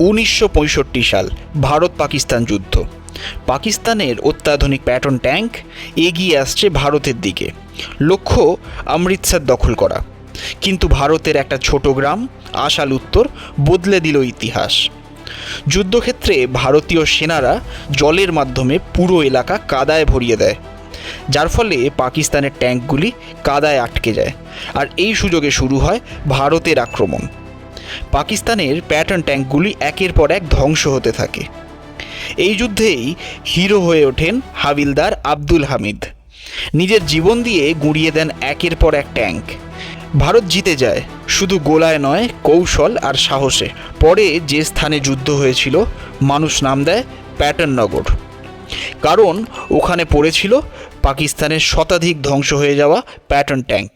উনিশশো পঁয়ষট্টি সাল ভারত পাকিস্তান যুদ্ধ। পাকিস্তানের অত্যাধুনিক প্যাটার্ন ট্যাঙ্ক এগিয়ে আসছে ভারতের দিকে। লক্ষ্য, অমৃতসর দখল করা। কিন্তু ভারতের একটা ছোট গ্রাম আশাল উত্তর, বদলে দিল ইতিহাস। যুদ্ধক্ষেত্রে ভারতীয় সেনারা জলের মাধ্যমে পুরো এলাকা কাদায় ভরিয়ে দেয়। যার ফলে পাকিস্তানের ট্যাঙ্কগুলি কাদায় আটকে যায়। আর এই সুযোগে শুরু হয় ভারতের আক্রমণ। পাকিস্তানের প্যাটার্ন ট্যাঙ্কগুলি একের পর এক ধ্বংস হতে থাকে। এই যুদ্ধেই হিরো হয়ে ওঠেন হাবিলদার আব্দুল হামিদ। নিজের জীবন দিয়ে গুঁড়িয়ে দেন একের পর এক ট্যাঙ্ক। ভারত জিতে যায়, শুধু গোলায় নয়, কৌশল আর সাহসে। পরে যে স্থানে যুদ্ধ হয়েছিল, মানুষ নাম দেয় প্যাটার্ন নগর। কারণ ওখানে পড়েছিল পাকিস্তানের শতাধিক ধ্বংস হয়ে যাওয়া প্যাটার্ন ট্যাঙ্ক।